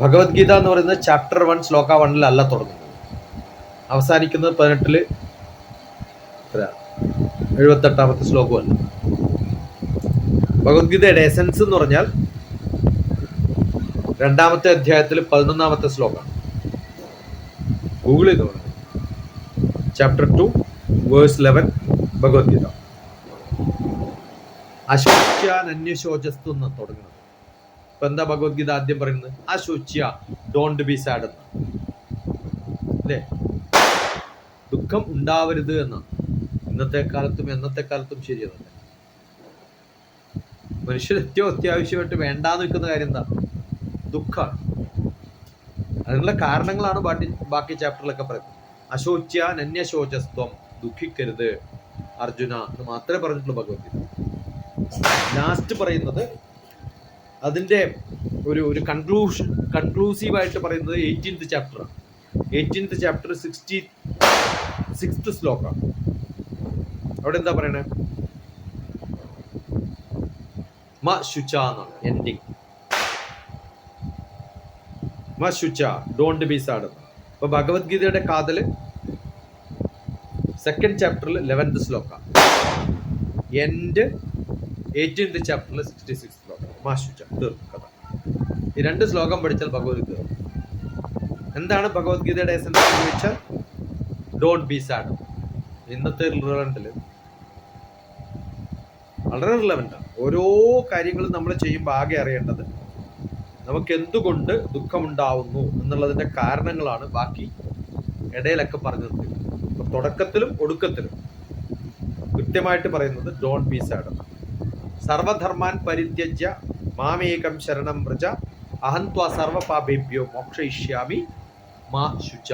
ഭഗവത്ഗീത എന്ന് പറയുന്നത് chapter one ശ്ലോക വണ്ണിലല്ല തുടങ്ങുന്നത്. അവസാനിക്കുന്നത് പതിനെട്ടിൽ എഴുപത്തെട്ടാമത്തെ ശ്ലോകമല്ല ഭഗവത്ഗീതയുടെ എസൻസ് എന്ന് പറഞ്ഞാൽ രണ്ടാമത്തെ അധ്യായത്തിൽ പതിനൊന്നാമത്തെ ശ്ലോകം ഗൂഗിൾ ചെയ്ത്? Chapter two verse eleven Bhagavad Gita. അശോച്യാൻ അന്യശോചസ്തു എന്ന് തുടങ്ങുന്നത്. ഇപ്പൊ എന്താ ഭഗവത്ഗീത ആദ്യം പറയുന്നത്? അശോച്യ ഡോണ്ട് ബി സാഡ് എന്ന്. അല്ലേ? ദുഃഖം ഉണ്ടാവരുത് എന്നാണ് ഇന്നത്തെ കാലത്തും എന്നത്തെ കാലത്തും ശരിയെന്നല്ല മനുഷ്യർ ഏറ്റവും അത്യാവശ്യമായിട്ട് വേണ്ടാന്ന് വെക്കുന്ന കാര്യം എന്താ? ദുഃഖമാണ്. അതിനുള്ള കാരണങ്ങളാണ് ബാക്കി ബാക്കി ചാപ്റ്ററിലൊക്കെ പറയുന്നത്. അശോച്യ നന്യശോചസ്ത്വം ദുഃഖിക്കരുത് അർജുന എന്ന് മാത്രമേ പറഞ്ഞിട്ടുള്ളൂ ഭഗവത്ഗീത. ലാസ്റ്റ് പറയുന്നത് അതിന്റെ ഒരു ഒരു കൺക്ലൂഷൻ കൺക്ലൂസീവ് ആയിട്ട് പറയുന്നത് eighteenth chapter eighteenth chapter sixty sixth ശ്ലോകമാണ് അവിടെ എന്താ പറയണേ? മ ശുച എന്നാണ് എൻഡിങ് മ ശുച ഡോണ്ട് ബി സാഡ് അപ്പൊ ഭഗവത്ഗീതയുടെ കാതൽ സെക്കൻഡ് ചാപ്റ്ററിൽ ലെവൻത് ശ്ലോക എൻഡ് എയ്റ്റീൻത്ത് ചാപ്റ്ററിൽ സിക്സ്റ്റി സിക്സ് കഥ. ഈ രണ്ട് ശ്ലോകം പഠിച്ചാൽ ഭഗവത്ഗീത എന്താണ് ഭഗവത്ഗീതയുടെ എസൻസ് എന്ന് ചോദിച്ചാൽ ഡോണ്ട് ബി സാഡ് ഇന്നത്തെ റിലവന്റിൽ വളരെ റിലവന്റാണ് ഓരോ കാര്യങ്ങളും നമ്മൾ ചെയ്യുമ്പോൾ ആകെ അറിയേണ്ടത് നമുക്ക് എന്തുകൊണ്ട് ദുഃഖമുണ്ടാവുന്നു എന്നുള്ളതിന്റെ കാരണങ്ങളാണ് ബാക്കി ഇടയിലൊക്കെ പറഞ്ഞു തുടക്കത്തിലും ഒടുക്കത്തിലും കൃത്യമായിട്ട് പറയുന്നത് ഡോൺ ബി സാഡ് സർവധർമാൻ പരിത്യജ്യ മാമേകം ശരണം വ്രജ. അഹന്ത്വ സർവപാപേഭ്യോ മോക്ഷയിഷ്യാമി മാ ശുച.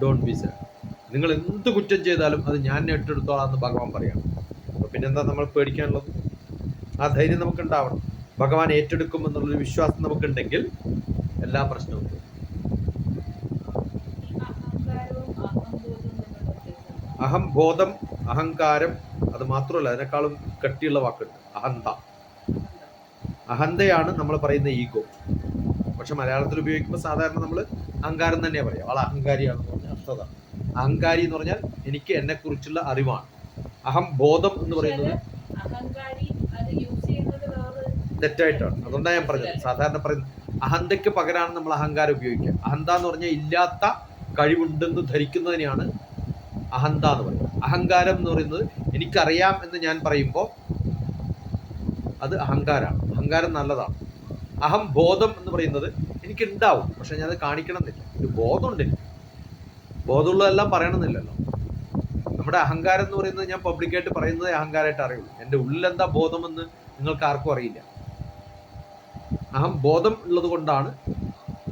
ഡോൺ ബി നിങ്ങൾ എന്ത് കുറ്റം ചെയ്താലും അത് ഞാൻ ഏറ്റെടുത്തോളാം എന്ന് ഭഗവാൻ പറയാം അപ്പൊ പിന്നെന്താ നമ്മൾ പേടിക്കാനുള്ളത്? ആ ധൈര്യം നമുക്ക് ഉണ്ടാവണം ഭഗവാൻ ഏറ്റെടുക്കും എന്നുള്ളൊരു വിശ്വാസം നമുക്കുണ്ടെങ്കിൽ എല്ലാ പ്രശ്നവും അഹംബോധം അഹം ബോധം അഹങ്കാരം അത് മാത്രമല്ല അതിനേക്കാളും കട്ടിയുള്ള വാക്കുണ്ട്. അഹന്ത. അഹന്തയാണ് നമ്മൾ പറയുന്ന ഈഗോ. പക്ഷെ മലയാളത്തിൽ ഉപയോഗിക്കുമ്പോൾ സാധാരണ നമ്മൾ അഹങ്കാരം തന്നെയാണ് പറയുക ആൾ അഹങ്കാരിയാണെന്ന് പറഞ്ഞ അർത്ഥത അഹങ്കാരി എന്ന് പറഞ്ഞാൽ എനിക്ക് എന്നെ കുറിച്ചുള്ള അറിവാണ്. അഹം ബോധം എന്ന് പറയുന്നത് തെറ്റായിട്ടാണ്. അതുകൊണ്ടാണ് ഞാൻ പറഞ്ഞത്. സാധാരണ പറയുന്നത് അഹന്തയ്ക്ക് പകരമാണ് നമ്മൾ അഹങ്കാരം ഉപയോഗിക്കുക. അഹന്ത എന്ന് പറഞ്ഞാൽ ഇല്ലാത്ത കഴിവുണ്ടെന്ന് ധരിക്കുന്നതിനെയാണ് അഹന്ത എന്ന് പറയും. അഹങ്കാരം എന്ന് പറയുന്നത് എനിക്കറിയാം എന്ന് ഞാൻ പറയുമ്പോൾ അത് അഹങ്കാരമാണ് അഹങ്കാരം നല്ലതാണ്. അഹം ബോധം എന്ന് പറയുന്നത് എനിക്ക് ഉണ്ടാവും പക്ഷെ ഞാൻ അത് കാണിക്കണം എന്നില്ല ഒരു ബോധമുണ്ട് ബോധമുള്ളതെല്ലാം പറയണമെന്നില്ലല്ലോ. നമ്മുടെ അഹങ്കാരം എന്ന് പറയുന്നത് ഞാൻ പബ്ലിക്കായിട്ട് പറയുന്നത് അഹങ്കാരമായിട്ട് അറിയുള്ളൂ. എന്റെ ഉള്ളിലെന്താ ബോധമെന്ന് നിങ്ങൾക്ക് ആർക്കും അറിയില്ല. അഹം ബോധം ഉള്ളത് കൊണ്ടാണ്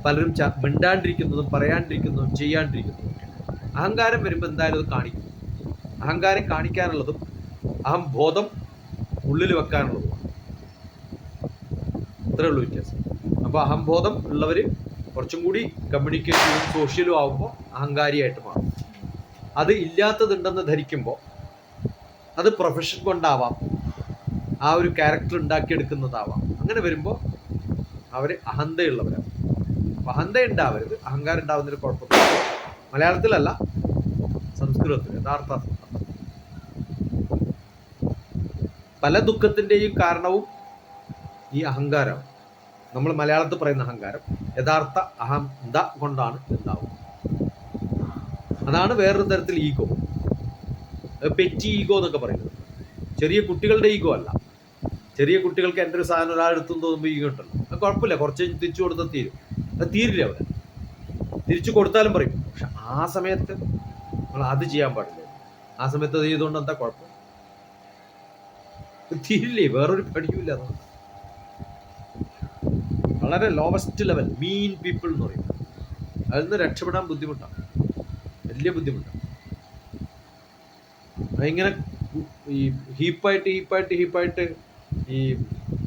പലരും മിണ്ടാണ്ടിരിക്കുന്നതും പറയാണ്ടിരിക്കുന്നതും ചെയ്യാണ്ടിരിക്കുന്നതും. അഹങ്കാരം വരുമ്പോൾ എന്തായാലും അത് കാണിക്കും. അഹങ്കാരം കാണിക്കാനുള്ളതും അഹം ബോധം ഉള്ളിൽ വെക്കാനുള്ളതുമാണ് അത്രേ ഉള്ളൂ വ്യത്യാസം. അപ്പോൾ അഹംബോധം ഉള്ളവർ കുറച്ചും കൂടി കമ്മ്യൂണിക്കേറ്റീവും സോഷ്യലും ആവുമ്പോൾ അഹങ്കാരിയായിട്ട് മാറും. അത് ഇല്ലാത്തതുണ്ടെന്ന് ധരിക്കുമ്പോൾ അത് പ്രൊഫഷൻ കൊണ്ടാവാം. ആ ഒരു ക്യാരക്ടർ ഉണ്ടാക്കിയെടുക്കുന്നതാവാം. അങ്ങനെ വരുമ്പോൾ അവർ അഹന്തയുള്ളവരാണ്. അഹന്ത ഉണ്ടാവരുത് അഹങ്കാരം ഉണ്ടാവുന്നതിൽ കുഴപ്പമില്ല മലയാളത്തിലല്ല സംസ്കൃതത്തിൽ യഥാർത്ഥ. പല ദുഃഖത്തിന്റെയും കാരണവും ഈ അഹങ്കാരം നമ്മൾ മലയാളത്തിൽ പറയുന്ന അഹങ്കാരം യഥാർത്ഥ അഹന്ത കൊണ്ടാണ് ഉണ്ടാവുന്നത് അതാണ് വേറൊരു തരത്തിൽ ഈഗോ. പെറ്റി ഈഗോ എന്നൊക്കെ പറയുന്നത്. ചെറിയ കുട്ടികളുടെ ഈഗോ അല്ല. ചെറിയ കുട്ടികൾക്ക് എന്റെ ഒരു സാധനം ഒരാളെടുത്തു തോന്നുമ്പോൾ ഈഗോ ഉണ്ടല്ലോ. അത് കുഴപ്പമില്ല കുറച്ച് തിരിച്ചു കൊടുത്താൽ തീരും. അത് തീരില്ല അവിടെ തിരിച്ചു കൊടുത്താലും പറയും. പക്ഷെ ആ സമയത്ത് നമ്മൾ അത് ചെയ്യാൻ പാടില്ല. ആ സമയത്ത് അത് ചെയ്തുകൊണ്ട് എന്താ കുഴപ്പം? തീരില്ലേ? വേറൊരു പഠിക്കൂല വളരെ ലോവസ്റ്റ് ലെവൽ മീൻ പീപ്പിൾ എന്ന് പറയും. അതിൽ നിന്ന് രക്ഷപ്പെടാൻ ബുദ്ധിമുട്ടാണ്. വലിയ ബുദ്ധിമുട്ടാണ്. ഇങ്ങനെ ഈ ഹീപ്പായിട്ട് ഹീപ്പായിട്ട് ഹീപ്പായിട്ട് ഈ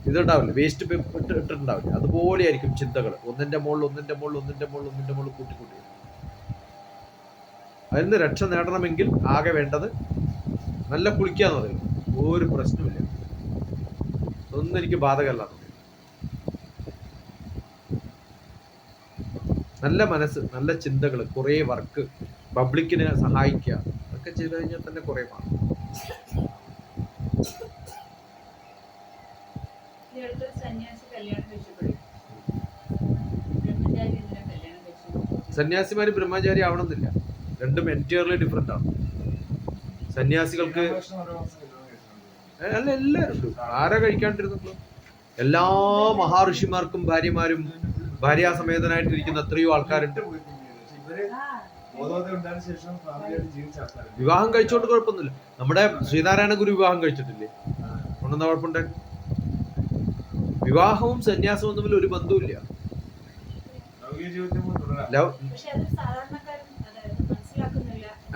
ഇതുണ്ടാവില്ല? വേസ്റ്റ് ഇട്ടിട്ടുണ്ടാവില്ല അതുപോലെ ആയിരിക്കും ചിന്തകൾ ഒന്നിന്റെ മുകളിൽ ഒന്നിന്റെ മുകളിൽ ഒന്നിന്റെ മുകളിൽ ഒന്നിന്റെ മുകളിൽ കൂട്ടി കൂട്ടി അതിൽ നിന്ന് രക്ഷ നേടണമെങ്കിൽ ആകെ വേണ്ടത് നല്ല കുളിക്കാന്ന് പറയും ഒരു പ്രശ്നമില്ല ഒന്നും എനിക്ക് ബാധകമല്ല. നല്ല മനസ്സ് നല്ല ചിന്തകൾ കുറേ വർക്ക് പബ്ലിക്കിനെ സഹായിക്കുക അതൊക്കെ ചെയ്തു കഴിഞ്ഞാൽ തന്നെ കുറേ മാറും. അടുത്തൊരു സന്യാസി കല്യാണം കഴിച്ചപ്പോഴും. ബ്രഹ്മചാരി എന്തിനാ കല്യാണം കഴിച്ചത്? സന്യാസിമാര് ബ്രഹ്മചാരി ആവണമെന്നില്ല. രണ്ടും എന്റയർലി ഡിഫറെന്റ് ആണ്. സന്യാസികൾക്ക് അല്ല എല്ലാവരും. ആരാ കഴിക്കാണ്ടിരുന്നുള്ളൂ എല്ലാ മഹാഋഷിമാർക്കും ഭാര്യമാരും ഭാര്യാസമേതനായിട്ടിരിക്കുന്ന എത്രയോ ആൾക്കാരുണ്ട്. വിവാഹം കഴിച്ചോണ്ട് കുഴപ്പമൊന്നുമില്ല. നമ്മുടെ ശ്രീനാരായണ ഗുരു വിവാഹം കഴിച്ചിട്ടില്ലേ? ഉണ്ടെന്ന കുഴപ്പമുണ്ടായിരുന്നു വിവാഹവും സന്യാസവും തമ്മിൽ ഒരു ബന്ധവുമില്ല.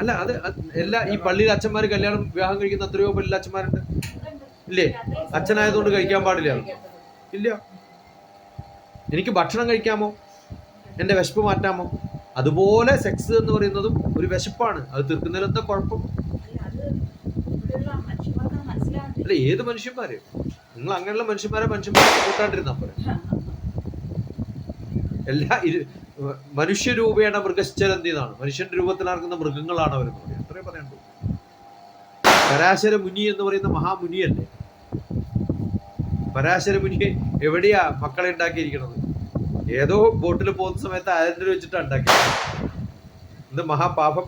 അല്ല അത് എല്ലാ ഈ പള്ളിയിൽ അച്ഛന്മാർ കല്യാണം വിവാഹം കഴിക്കുന്ന എത്രയോ പള്ളിയിൽ അച്ഛന്മാരുണ്ട്. ഇല്ലേ? അച്ഛനായതുകൊണ്ട് കഴിക്കാൻ പാടില്ല. ഇല്ല. എനിക്ക് ഭക്ഷണം കഴിക്കാമോ? എന്റെ വിശപ്പ് മാറ്റാമോ? അതുപോലെ സെക്സ് എന്ന് പറയുന്നതും ഒരു വിശപ്പാണ്. അത് തീർക്കുന്നതിൽ എന്താ കുഴപ്പം? അല്ല ഏത് മനുഷ്യന്മാര്? നിങ്ങൾ അങ്ങനെയുള്ള മനുഷ്യന്മാരെ മനുഷ്യന്മാരെ കൂട്ടാണ്ടിരുന്നാ പോലെ എല്ലാ മനുഷ്യരൂപേണ മൃഗശ്ചരന്തി എന്നാണ് മനുഷ്യന്റെ രൂപത്തിൽ നടക്കുന്ന മൃഗങ്ങളാണ് അവരെന്ന് പറയുന്നത്. അത്രേ പറയണ്ടു പരാശര മുനി എന്ന് പറയുന്ന മഹാമുനിയല്ലേ? പരാശര മുനി എവിടെയാ മക്കളെ ഉണ്ടാക്കിയിരിക്കുന്നത് ഏതോ ബോട്ടിൽ പോകുന്ന സമയത്ത് ആരന്റെ വെച്ചിട്ടാണ് ഉണ്ടാക്കിയത്. ഇന്ന് മഹാപാപം.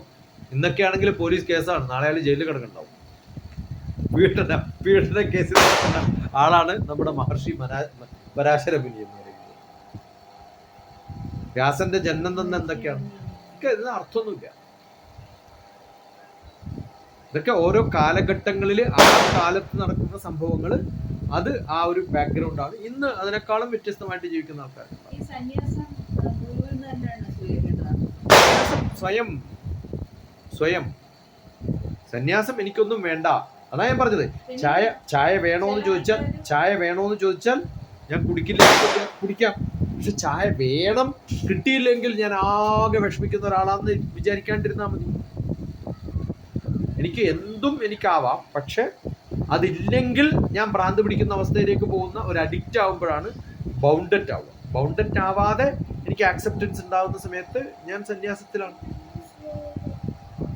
ഇന്നൊക്കെ ആണെങ്കിൽ പോലീസ് കേസാണ്. നാളെ അയാൾ ജയിലിൽ കിടക്കണ്ടാവും. പീഡന പീഡന കേസിൽ ആളാണ് നമ്മുടെ മഹർഷി പരാശര മുനി എന്ന് പറയുന്നത് വ്യാസന്റെ ജന്മം തന്നെ എന്തൊക്കെയാണ്? ഇതൊക്കെ ഇതിന് അർത്ഥമൊന്നുമില്ല. ഇതൊക്കെ ഓരോ കാലഘട്ടങ്ങളിൽ ആ കാലത്ത് നടക്കുന്ന സംഭവങ്ങൾ അത് ആ ഒരു ബാക്ക്ഗ്രൗണ്ട് ആണ്. ഇന്ന് അതിനേക്കാളും വ്യത്യസ്തമായിട്ട് ജീവിക്കുന്ന ആൾക്കാർ സ്വയം. സ്വയം. സന്യാസം എനിക്കൊന്നും വേണ്ട. അതാ ഞാൻ പറഞ്ഞത്. ചായ ചായ വേണോ എന്ന് ചോദിച്ചാൽ ചായ വേണോ എന്ന് ചോദിച്ചാൽ ഞാൻ കുടിക്കില്ല. കുടിക്കാം. പക്ഷെ ചായ വേണം കിട്ടിയില്ലെങ്കിൽ ഞാൻ ആകെ വിഷമിക്കുന്ന ഒരാളാന്ന് വിചാരിക്കാണ്ടിരുന്നാൽ മതി. എനിക്ക് എന്തും എനിക്കാവാം. പക്ഷെ അതില്ലെങ്കിൽ ഞാൻ ഭ്രാന്ത് പിടിക്കുന്ന അവസ്ഥയിലേക്ക് പോകുന്ന ഒരു അഡിക്റ്റ് ആവുമ്പോഴാണ് ബൗണ്ടറ്റ് ആവുക. ബൗണ്ടറ്റ് ആവാതെ എനിക്ക് ആക്സെപ്റ്റൻസ് ഉണ്ടാകുന്ന സമയത്ത് ഞാൻ സന്യാസത്തിലാണ്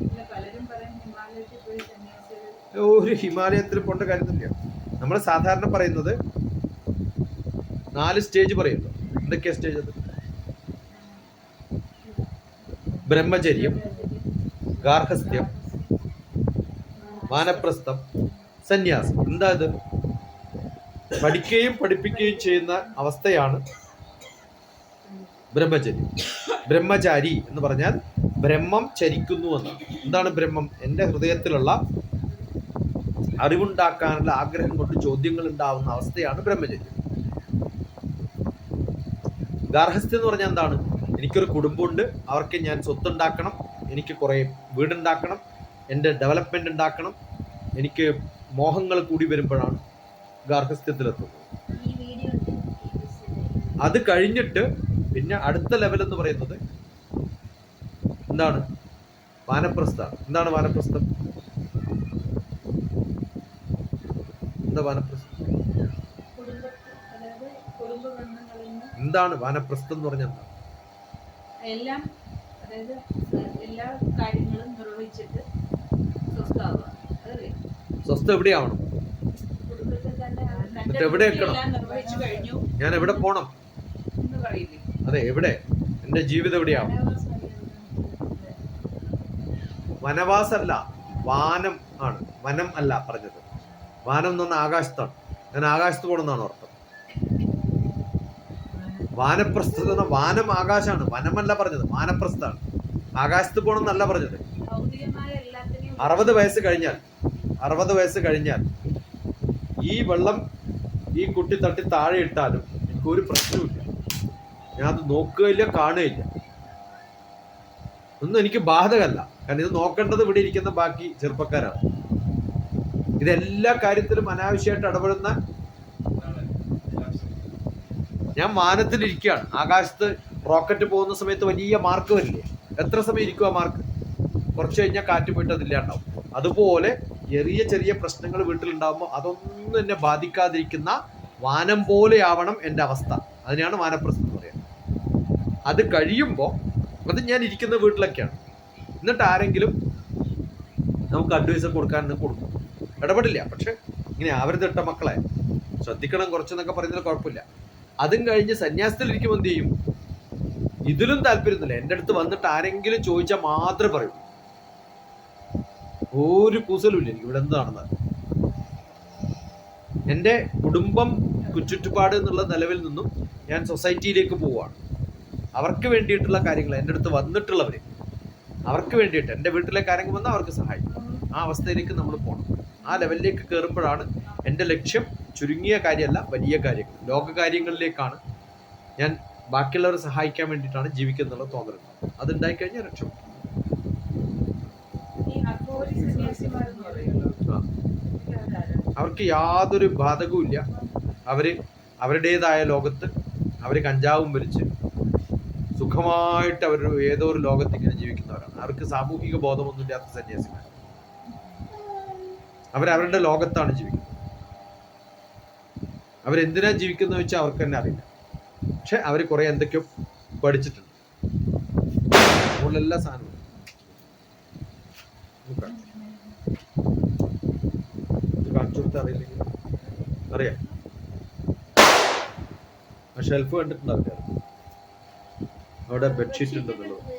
ഇല്ല, പലരും പറയും ഹിമാലയത്തിൽ പോയി സന്യാസികൾ ഒരു ഹിമാലയത്തിൽ പോണ്ട കാര്യമൊന്നുമില്ല നമ്മൾ സാധാരണ പറയുന്നത് നാല് സ്റ്റേജ് പറയുന്നു. എന്തൊക്കെയാ സ്റ്റേജ് അത്? ബ്രഹ്മചര്യം ഗാർഹസ്ഥ്യം മാനപ്രസ്ഥം സന്യാസം. എന്താ ഇത്? പഠിക്കുകയും പഠിപ്പിക്കുകയും ചെയ്യുന്ന അവസ്ഥയാണ് ബ്രഹ്മചര്യം. ബ്രഹ്മചാരി എന്ന് പറഞ്ഞാൽ ബ്രഹ്മം ചരിക്കുന്നു എന്നാണ്. എന്താണ് ബ്രഹ്മം? എന്റെ ഹൃദയത്തിലുള്ള അറിവുണ്ടാക്കാനുള്ള ആഗ്രഹം കൊണ്ട് ചോദ്യങ്ങൾ ഉണ്ടാവുന്ന അവസ്ഥയാണ് ബ്രഹ്മചര്യം. ഗാർഹസ്ഥ്യം എന്ന് പറഞ്ഞാൽ എന്താണ്? എനിക്കൊരു കുടുംബമുണ്ട് അവർക്ക് ഞാൻ സ്വത്തുണ്ടാക്കണം എനിക്ക് കുറേ വീടുണ്ടാക്കണം എന്റെ ഡെവലപ്മെന്റ് ഉണ്ടാക്കണം എനിക്ക് മോഹങ്ങൾ കൂടി വരുമ്പോഴാണ് ഗാർഹസ്ഥ്യത്തിലെത്തുന്നത്. അത് കഴിഞ്ഞിട്ട് പിന്നെ അടുത്ത ലെവൽ എന്ന് പറയുന്നത് എന്താണ്? വാനപ്രസ്ഥ. എന്താണ് വാനപ്രസ്ഥം? എന്താ വാനപ്രസ്ഥം? എന്താണ് വാനപ്രസ്ഥം എന്ന് പറഞ്ഞാൽ എല്ലാം അതായത് എല്ലാ കാര്യങ്ങളും നിർവഹിച്ചിട്ട് സ്വസ്ഥാവുക സ്വസ്ഥ എവിടെയാവണം? ആവണം എന്നിട്ട് എവിടെ എത്തണം? ഞാൻ എവിടെ പോണം? അതെ എവിടെ? എന്റെ ജീവിതം എവിടെയാവും? വനവാസല്ല വാനം ആണ്. വനം അല്ല പറഞ്ഞത്. വാനം എന്ന് പറഞ്ഞാൽ ആകാശത്താണ്. ഞാൻ ആകാശത്ത് പോകണമെന്നാണ് അർത്ഥം വാനപ്രസ്ഥ എന്ന് വാനം ആകാശമാണ് വനമല്ല പറഞ്ഞത്. വാനപ്രസ്ഥാണ്. ആകാശത്ത് പോകണമെന്നല്ല പറഞ്ഞത്. അറുപത് വയസ്സ് കഴിഞ്ഞാൽ അറുപത് വയസ്സ് കഴിഞ്ഞാൽ ഈ വെള്ളം ഈ കുട്ടി തട്ടി താഴെ ഇട്ടാലും എനിക്ക് ഒരു പ്രശ്നമില്ല ഞാൻ അത് നോക്കുകയില്ല കാണുകയില്ല. ഒന്നും എനിക്ക് ബാധകമല്ല. കാരണം ഇത് നോക്കേണ്ടത് ഇവിടെ ഇരിക്കുന്ന ബാക്കി ചെറുപ്പക്കാരാണ്. ഇതെല്ലാ കാര്യത്തിലും അനാവശ്യമായിട്ട് ഇടപെടുന്ന ഞാൻ മാനത്തിലിരിക്കുകയാണ് ആകാശത്ത് റോക്കറ്റ് പോകുന്ന സമയത്ത് വലിയ മാർക്ക് വരില്ലേ? എത്ര സമയം ഇരിക്കും ആ മാർക്ക് കുറച്ച് കഴിഞ്ഞാൽ കാറ്റ് പോയിട്ട് അതില്ലാണ്ടാവും അതുപോലെ ചെറിയ ചെറിയ പ്രശ്നങ്ങൾ വീട്ടിലുണ്ടാകുമ്പോൾ അതൊന്നും എന്നെ ബാധിക്കാതിരിക്കുന്ന വാനം പോലെയാവണം എന്റെ അവസ്ഥ. അതിനാണ് വാനപ്രസ്ഥം എന്ന് പറയുന്നത്. അത് കഴിയുമ്പോൾ അത് ഞാൻ ഇരിക്കുന്ന വീട്ടിലൊക്കെയാണ്. എന്നിട്ട് ആരെങ്കിലും നമുക്ക് അഡ്വൈസ് കൊടുക്കാൻ കൊടുക്കും. ഇടപെടില്ല. പക്ഷെ ഇങ്ങനെ ആവരുത് ഇട്ട മക്കളെ ശ്രദ്ധിക്കണം കുറച്ചെന്നൊക്കെ പറയുന്നതിൽ കുഴപ്പമില്ല. അതും കഴിഞ്ഞ് സന്യാസത്തിലിരിക്കുമ്പോൾ എന്ത് ചെയ്യും? ഇതിലും താല്പര്യമൊന്നുമില്ല. എന്റെ അടുത്ത് വന്നിട്ട് ആരെങ്കിലും ചോദിച്ചാൽ മാത്രമേ പറയൂ. ഒരു കൂസലുമില്ല എനിക്ക് ഇവിടെ എന്ത് നടന്നത്? എന്റെ കുടുംബം ചുറ്റുപാട് എന്നുള്ള നിലവിൽ നിന്നും ഞാൻ സൊസൈറ്റിയിലേക്ക് പോവുകയാണ്. അവർക്ക് വേണ്ടിയിട്ടുള്ള കാര്യങ്ങൾ എന്റെ അടുത്ത് വന്നിട്ടുള്ളവർ അവർക്ക് വേണ്ടിയിട്ട് എന്റെ വീട്ടിലേക്ക് ആരെങ്കിലും വന്നാൽ അവർക്ക് സഹായിക്കും. ആ അവസ്ഥയിലേക്ക് നമ്മൾ പോകണം ആ ലെവലിലേക്ക് കയറുമ്പോഴാണ് എന്റെ ലക്ഷ്യം ചുരുങ്ങിയ കാര്യമല്ല വലിയ കാര്യങ്ങൾ. ലോക കാര്യങ്ങളിലേക്കാണ് ഞാൻ ബാക്കിയുള്ളവരെ സഹായിക്കാൻ വേണ്ടിയിട്ടാണ് ജീവിക്കുന്നുള്ള തോന്നൽ. അതുണ്ടായി കഴിഞ്ഞാൽ രക്ഷപ്പെടും. ഈ അഘോരി സന്യാസിമാരെന്ന് പറയുന്നത് ആ. ഇവരാരാണ്? അവർക്ക് യാതൊരു ബാധകവും ഇല്ല. അവർ അവരുടേതായ ലോകത്ത് അവർ കഞ്ചാവും വലിച്ച് സുഖമായിട്ട് അവർ ഏതോ ഒരു ലോകത്ത് ഇങ്ങനെ ജീവിക്കുന്നവരാണ്. അവർക്ക് സാമൂഹിക ബോധമൊന്നുമില്ലാത്ത സന്യാസിമാർ അവരവരുടെ ലോകത്താണ് ജീവിക്കുന്നത്. അവരെന്തിനാ ജീവിക്കുന്നത് വെച്ചാൽ അവർക്ക് തന്നെ അറിയില്ല. പക്ഷെ അവർ കുറെ എന്തൊക്കെയോ പഠിച്ചിട്ടുണ്ട്. മുകളിലെല്ലാ സാധനവും കാണിച്ചു. കൊടുത്താൽ അറിയില്ലെങ്കിൽ അറിയാം. ആ ഷെൽഫ് കണ്ടിട്ടുണ്ടാവില്ല അവിടെ ബെഡ്ഷീറ്റ് ഉണ്ടെന്നുള്ളത്.